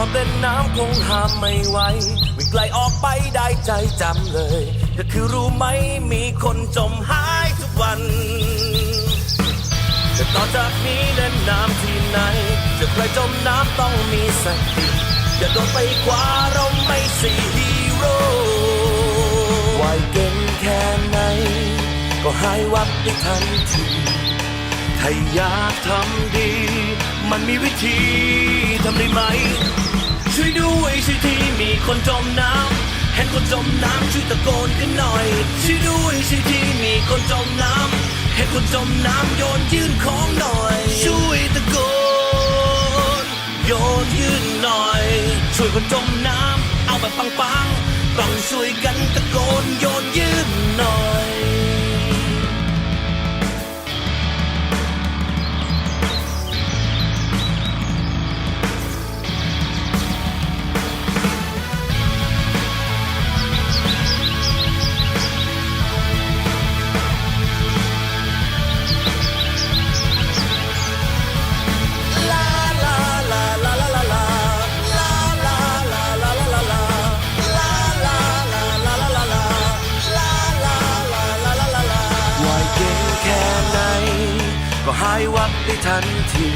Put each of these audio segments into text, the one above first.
อบเล่นน้ำคงห้ามไม่ไหววิ่งไกลออกไปได้ใจจำเลย ก็คือรู้ไหมมีคนจมหายทุกวัน แต่ต่อจากนี้เล่นน้ำที่ไหน จะใครจมน้ำต้องมีสติอย่าโดนไปกว่าเราไม่ใช่ฮีโร่ไหวเก่งแค่ไหน ก็หายวับไปทันทีถ้าอยากทำดี มันมีวิธีทำได้ไหม ช่วยด้วยช่วยทีมีคนจมน้ำเห็นคนจมน้ำช่วยตะโกนกันหน่อยช่วยด้วยช่วยทีมีคนจมน้ำเห็นคนจมน้ำโยนยื่นของหน่อย ช่วยตะโกนโยนยื่นหน่อย ช่วยคนจมน้ำเอาแบบปังๆต้องช่วยกันตะโกนโยนยื่น ลาว่ายเก่งแค่ไหน ก็หายวับได้ทันที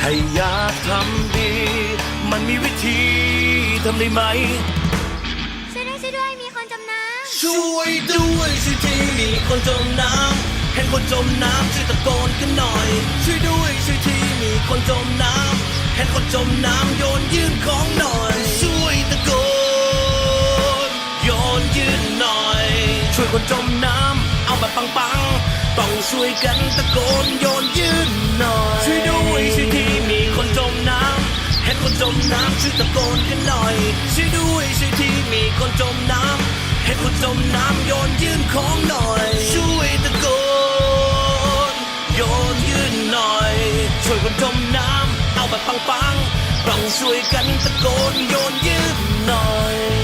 ถ้าอยากทำดี มันมีวิธีทำได้ไหม ช่วยด้วยช่วยด้วยมีคนจมน้ช่วยด้วยช่วยทีมีคนจมน้ำเห็นคนจมน้ำช่วยตะโกนกันหน่อย ช่วยด้วยช่วยทีมีคนจมน้ำเห็นคนจมน้ำโยนยื่นของหน่อย ช่วยตะโกนโยนยื่นหน่อย ช่วยคนจมน้ำเอาแบบ ปังๆ ต้องช่วยกันตะโกนโยนยื่นหน่อย ช่วยด้วยช่วยทีมีคนจมน้ำเห็นคนจมน้ำช่วยตะโกนกันหน่อย ช่วยด้วยช่วยทีมีคนจมน้ำให้คนจมน้ำโยนยื่นของหน่อย ช่วยตะโกนโยนยื่นหน่อย ช่วยคนจมน้ำเอาแบบปังๆต้องช่วยกันตะโกนโยนยื่นหน่อย